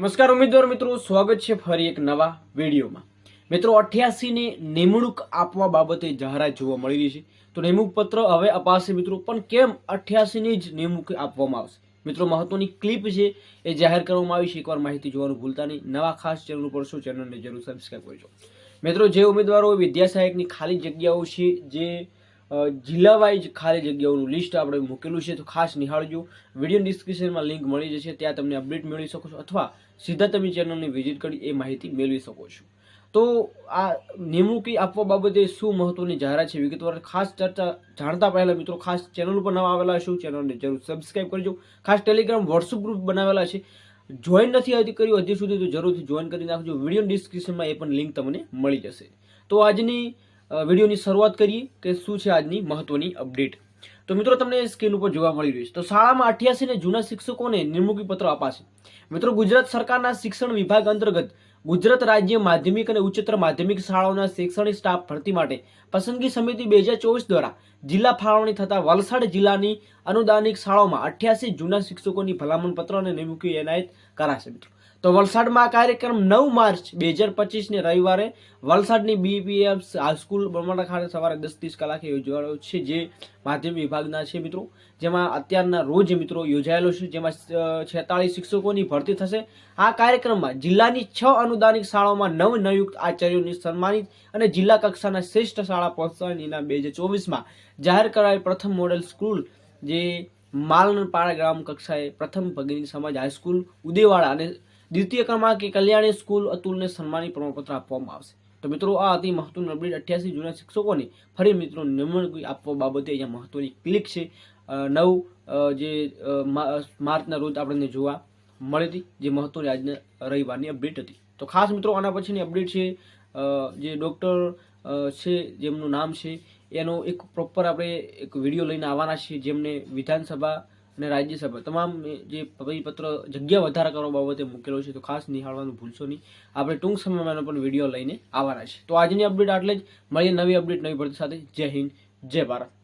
નમસ્કાર ઉમેદવાર મિત્રો, સ્વાગત છે ફરી એક નવા વિડીયોમાં. મિત્રો, અઠ્યાસીની નિમણૂક આપવા બાબતે જાહેરાત જોવા મળી રહી છે. તો નિમણૂક પત્ર હવે અપાશે મિત્રો, પણ કેમ અઠ્યાસીની જ નિમણૂક આપવામાં આવશે? મિત્રો, મહત્વની ક્લિપ છે એ જાહેર કરવામાં આવી છે. એકવાર માહિતી જોવાનું ભૂલતા નહીં. નવા ખાસ ચેનલ ઉપર શું ચેનલને જરૂર સબસ્ક્રાઈબ કરજો. મિત્રો, જે ઉમેદવારો વિદ્યા સહાયકની ખાલી જગ્યાઓ છે, જે જિલ્લા વાઇઝ ખાલી જગ્યાઓનું લિસ્ટ આપણે મૂકેલું છે, તો ખાસ નિહાળજો. વીડિયો ડિસ્ક્રિપ્શનમાં લિંક મળી જશે, ત્યાં તમને અપડેટ મેળવી શકો છો, અથવા સીધા તમે ચેનલને વિઝિટ કરી એ માહિતી મેળવી શકો છો. તો આ નિમણૂકી આપવા બાબતે શું મહત્વની જાહેરાત છે, વિગતવાર ખાસ ચર્ચા જાણતા પહેલા મિત્રો, ખાસ ચેનલ ઉપર નવા આવેલા છો ચેનલને જરૂર સબસ્ક્રાઈબ કરજો. ખાસ ટેલિગ્રામ, વોટ્સઅપ ગ્રુપ બનાવેલા છે. જોઈન નથી હજી કર્યું હજી સુધી તો જરૂરથી જોઈન કરી નાખજો. વીડિયો ડિસ્ક્રિપ્શનમાં એ પણ લિંક તમને મળી જશે. તો આજની વિડીયોની શરૂઆત કરીએ કે શું છે આજની મહત્વની અપડેટ. તો મિત્રો, તમને સ્ક્રીન ઉપર જોવા મળી રહ્યું છે. તો શાળામાં અઠ્યાસી ને જૂના શિક્ષકોને નિમણૂકી પત્ર અપાશે. મિત્રો, ગુજરાત સરકારના શિક્ષણ વિભાગ અંતર્ગત ગુજરાત રાજ્ય માધ્યમિક અને ઉચ્ચતર માધ્યમિક શાળાઓના શૈક્ષણિક સ્ટાફ ભરતી માટે પસંદગી સમિતિ બે હજાર ચોવીસ દ્વારા જિલ્લા ફાળવણી થતા વલસાડ જિલ્લાની અનુદાનિક શાળાઓમાં અઠ્યાસી જૂના શિક્ષકોની ભલામણ પત્ર અને નિમણૂકી એનાયત કરાશે. મિત્રો તો વલસાડમાં આ કાર્યક્રમ નવ માર્ચ બે હજાર પચીસને રવિવારે વલસાડની બીપીએફ હાઈસ્કૂલ બરમાડા ખાતે સવારે દસ ત્રીસ કલાકે યોજવાનો છે, જે માધ્યમિક વિભાગના છે મિત્રો. જેમાં અત્યારના રોજ મિત્રો યોજાયેલો છે, જેમાં છેતાળીસ શિક્ષકોની ભરતી થશે. આ કાર્યક્રમમાં જિલ્લાની છ અનુદાનિક શાળાઓમાં નવ નવયુક્ત આચાર્યોની સન્માનિત અને જિલ્લા કક્ષાના શ્રેષ્ઠ શાળા પ્રોત્સાહન ઇનામ બે હજાર ચોવીસમાં જાહેર કરાયેલ પ્રથમ મોડેલ સ્કૂલ, જે માલનપાડા ગ્રામ કક્ષાએ પ્રથમ ભગીની સમાજ હાઈસ્કૂલ ઉદેવાડા અને દ્વિતીય ક્રમાંકે કલ્યાણી સ્કૂલ અતુલને સન્માનિત પ્રમાણપત્ર આપવામાં આવશે. તો મિત્રો, આ હતી મહત્વની અપડેટ અઠ્યાસી જૂના શિક્ષકોને ફરી મિત્રો નિમણૂક આપવા બાબતે અહીંયા મહત્વની ક્લિક છે. નવ જે માર્ચના રોજ આપણને જોવા મળી હતી, જે મહત્વની આજના રવિવારની અપડેટ હતી. તો ખાસ મિત્રો, આના પછીની અપડેટ છે જે ડૉક્ટર છે, જેમનું નામ છે, એનો એક પ્રોપર આપણે એક વીડિયો લઈને આવવાના છીએ, જેમને વિધાનસભા અને રાજ્યસભા, તમામ જે પરિપત્ર જગ્યા વધારા કરવા બાબતે મૂકેલો છે, તો ખાસ નિહાળવાનું ભૂલશો નહીં. આપણે ટૂંક સમયમાં પણ વીડિયો લઈને આવવાના છે. તો આજની અપડેટ આટલે જ. મળીએ નવી અપડેટ નવી ભરતી સાથે. જય હિન્દ, જય ભારત.